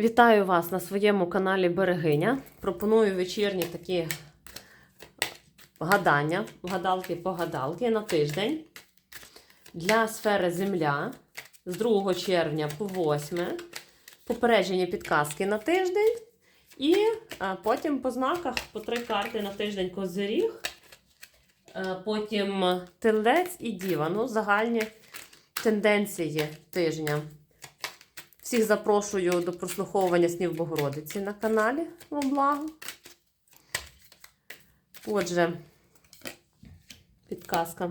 Вітаю вас на своєму каналі Берегиня. Пропоную вечірні такі гадання, гадалки-погадалки на тиждень для сфери Земля з 2 червня по 8. Попередження підказки на тиждень. І потім по знаках по три карти на тиждень козиріг. Потім телець і діва. Ну, загальні тенденції тижня. Всіх запрошую до прослуховування снів Богородиці на каналі во благо. Отже, підказка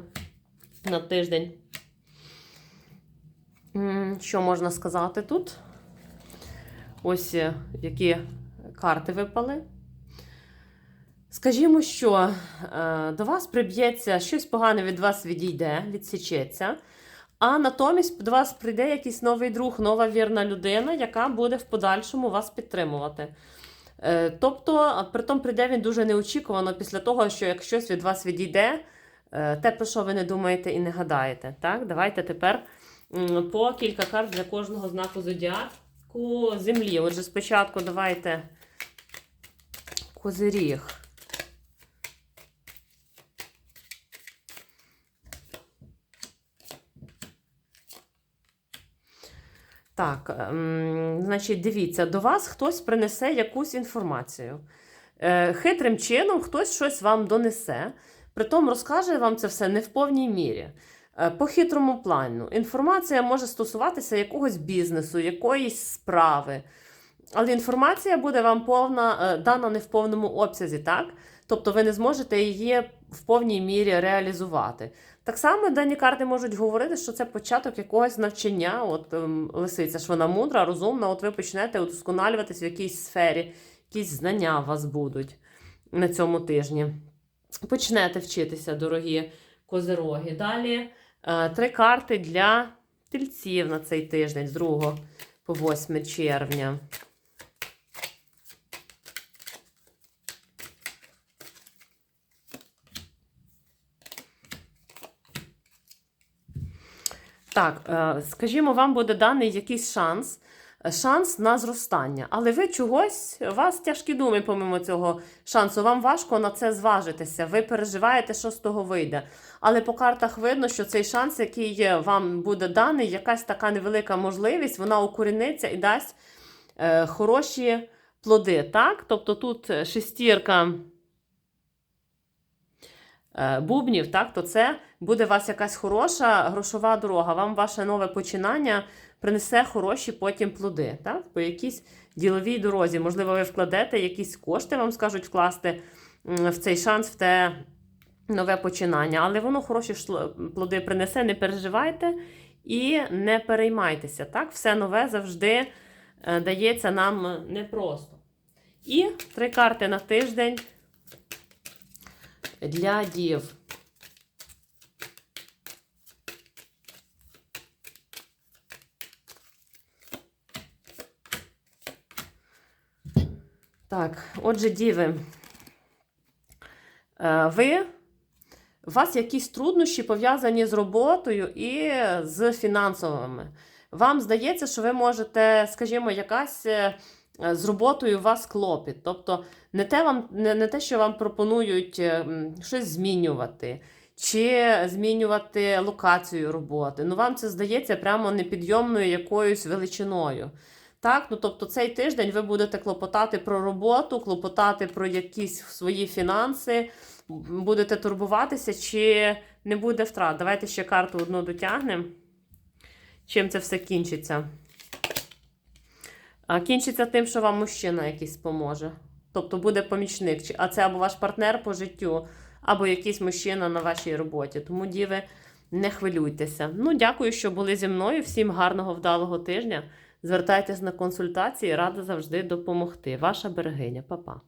на тиждень. Що можна сказати тут? Ось е, які карти випали. Скажімо, що е, до вас приб'ється щось погане від вас відійде, відсічеться. А натомість до вас прийде якийсь новий друг, нова вірна людина, яка буде в подальшому вас підтримувати. Е, Тобто, притом прийде він дуже неочікувано після того, що як щось від вас відійде, е, те, про що ви не думаєте і не гадаєте. Так, Давайте тепер по кілька карт для кожного знаку зодіаку землі. Отже, спочатку давайте козиріг. Так, ем, значить, дивіться, до вас хтось принесе якусь інформацію. Е, хитрим чином хтось щось вам донесе, притом розкаже вам це все не в повній мірі. Е, по хитрому плану. Інформація може стосуватися якогось бізнесу, якоїсь справи. Але інформація буде вам повна, е, дана не в повному обсязі, так? Тобто ви не зможете її в повній мірі реалізувати. Так само дані карти можуть говорити, що це початок якогось навчання. От ем, лисиця ж вона мудра, розумна. От ви почнете удосконалюватись в якійсь сфері, якісь знання у вас будуть на цьому тижні. Почнете вчитися, дорогі козироги. Далі е, три карти для тельців на цей тиждень з 2 по 8 червня. Так, е, скажімо, вам буде даний якийсь шанс, е, шанс на зростання. Але ви чогось, у вас тяжкі думи, помимо цього шансу, вам важко на це зважитися. Ви переживаєте, що з того вийде. Але по картах видно, що цей шанс, який вам буде даний, якась така невелика можливість, вона укоріниться і дасть е, хороші плоди. Так? Тобто тут шестірка. Е, Бубнів, так, то це буде у вас якась хороша грошова дорога. Вам ваше нове починання принесе хороші потім плоди. Так? По якійсь діловій дорозі. Можливо, ви вкладете якісь кошти, вам скажуть вкласти в цей шанс, в те нове починання. Але воно хороші плоди принесе, не переживайте і не переймайтеся. Так? Все нове завжди е, дається нам непросто. І три карти на тиждень для дів. Так, отже, діви, Е, ви, у вас якісь труднощі пов'язані з роботою і з фінансовими. Вам здається, що ви можете, скажімо, якась е, з роботою у вас клопіт. Тобто не те, вам, не, не те, що вам пропонують е, щось змінювати, чи змінювати локацію роботи. Ну, вам це здається прямо непідйомною якоюсь величиною. Так, ну тобто цей тиждень ви будете клопотати про роботу, клопотати про якісь свої фінанси, будете турбуватися, чи не буде втрат. Давайте ще карту одну дотягнемо. Чим це все кінчиться? А, Кінчиться тим, що вам мужчина якийсь поможе. Тобто буде помічник. А це або ваш партнер по життю, або якийсь мужчина на вашій роботі. Тому, діви, не хвилюйтеся. Ну, дякую, що були зі мною. Всім гарного вдалого тижня. Звертайтесь на консультації, рада завжди допомогти. Ваша берегиня, Па-па.